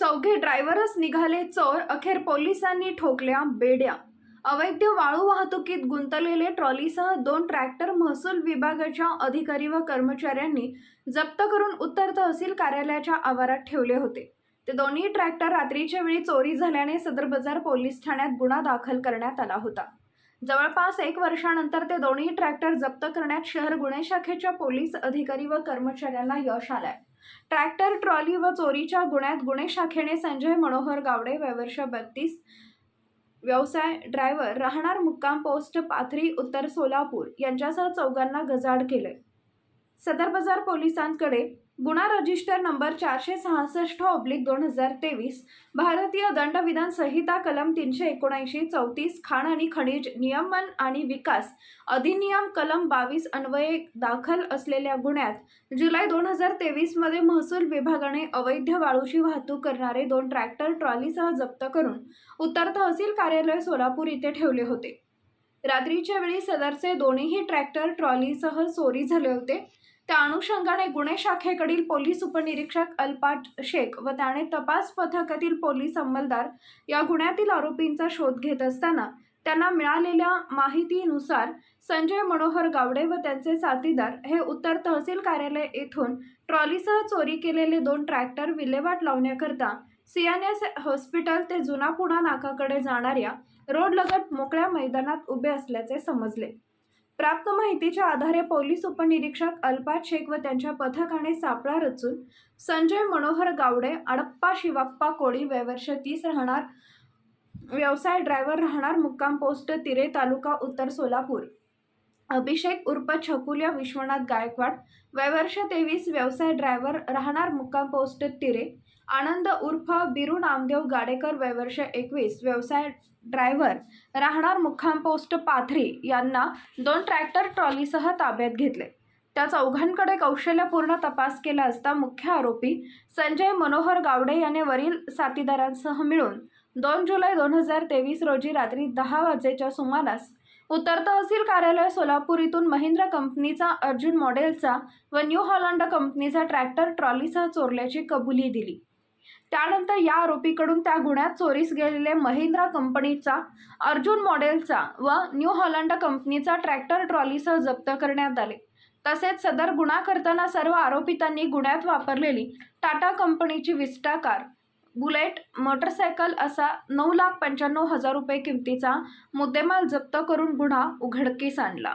चौघे ड्रायव्हरच निघाले चोर अखेर पोलिसांनी ठोकल्या बेड्या. अवैध वाळू वाहतुकीत गुंतलेले ट्रॉलीसह दोन ट्रॅक्टर महसूल विभागाच्या अधिकारी व कर्मचाऱ्यांनी जप्त करून उत्तर तहसील कार्यालयाच्या आवारात ठेवले होते. ते दोन्ही ट्रॅक्टर रात्रीच्या वेळी चोरी झाल्याने सदर बाजार पोलीस ठाण्यात गुन्हा दाखल करण्यात आला होता. जवळपास एक वर्षानंतर ते दोन्ही ट्रॅक्टर जप्त करण्यात शहर गुन्हे शाखेच्या पोलीस अधिकारी व कर्मचाऱ्यांना यश आलंय. ट्रॅक्टर ट्रॉली व चोरीच्या गुन्ह्यात गुन्हे शाखेने संजय मनोहर गावडे वयवर्ष बत्तीस व्यवसाय ड्रायव्हर राहणार मुक्काम पोस्ट पाथरी उत्तर सोलापूर यांच्यासह चौघांना गजाड केले सदर बाजार पोलिसांकडे गुन्हा रजिस्टर नंबर चारशे सहासष्ट ऑब्लिक दोन हजार तेवीस भारतीय दंडविधान संहिता कलम तीनशे एकोणऐंशी चौतीस खाण आणि खनिज नियमन आणि विकास अधिनियम कलम बावीस अन्वये दाखल असलेल्या गुन्ह्यात जुलै दोन हजार तेवीसमध्ये महसूल विभागाने अवैध वाळूशी वाहतूक करणारे दोन ट्रॅक्टर ट्रॉलीसह जप्त करून उत्तर तहसील कार्यालय सोलापूर इथे ठेवले होते. रात्रीच्या वेळी सदरचे दोन्हीही ट्रॅक्टर ट्रॉलीसह चोरी झाले होते. त्या अनुषंगाने गुन्हे शाखेकडील पोलीस उपनिरीक्षक अल्पाट शेख व त्याने तपास पथकातील पोलीस अंमलदार या गुन्ह्यातील आरोपींचा शोध घेत असताना त्यांना मिळालेल्या माहितीनुसार संजय मनोहर गावडे व त्यांचे साथीदार हे उत्तर तहसील कार्यालय येथून ट्रॉलीसह चोरी केलेले दोन ट्रॅक्टर विल्हेवाट लावण्याकरता सीएनएस हॉस्पिटल ते जुना पुणा नाकाकडे जाणाऱ्या रोडलगत मोकळ्या मैदानात उभे असल्याचे समजले. प्राप्त माहितीच्या आधारे पोलीस उपनिरीक्षक अल्पा शेख व त्यांच्या पथकाने सापळा रचून संजय मनोहर गावडे अडप्पा शिवाप्पा कोळी वयवर्ष तीस राहणार व्यवसाय ड्रायव्हर राहणार मुक्काम पोस्ट तिरे तालुका उत्तर सोलापूर. अभिषेक उर्फ छकुल्या विश्वनाथ गायकवाड वयवर्ष तेवीस व्यवसाय ड्रायव्हर राहणार मुक्काम पोस्ट तिरे आनंद उर्फ बिरू नामदेव गाडेकर वयवर्ष एकवीस व्यवसाय ड्रायव्हर राहणार मुक्काम पोस्ट पाथरी यांना दोन ट्रॅक्टर ट्रॉलीसह ताब्यात घेतले. त्या चौघांकडे कौशल्यपूर्ण तपास केला असता मुख्य आरोपी संजय मनोहर गावडे याने वरील साथीदारांसह मिळून दोन जुलै दोन हजार तेवीस रोजी रात्री दहा वाजेच्या सुमारास उत्तर तहसील कार्यालय सोलापूर इथून महिंद्रा कंपनीचा अर्जुन मॉडेलचा व न्यू हॉलंड कंपनीचा ट्रॅक्टर ट्रॉलीसह चोरल्याची कबुली दिली. त्यानंतर या आरोपीकडून त्या गुन्ह्यात चोरीस गेलेले महिंद्रा कंपनीचा अर्जुन मॉडेलचा व न्यू हॉलंड कंपनीचा ट्रॅक्टर ट्रॉलीसह जप्त करण्यात आले. तसेच सदर गुन्हा करताना सर्व आरोपितांनी गुन्ह्यात वापरलेली टाटा कंपनीची विस्टा कार बुलेट मोटरसायकल असा नऊ लाख पंच्याण्णव हजार रुपये किमतीचा मुद्देमाल जप्त करून गुन्हा उघडकीस आणला.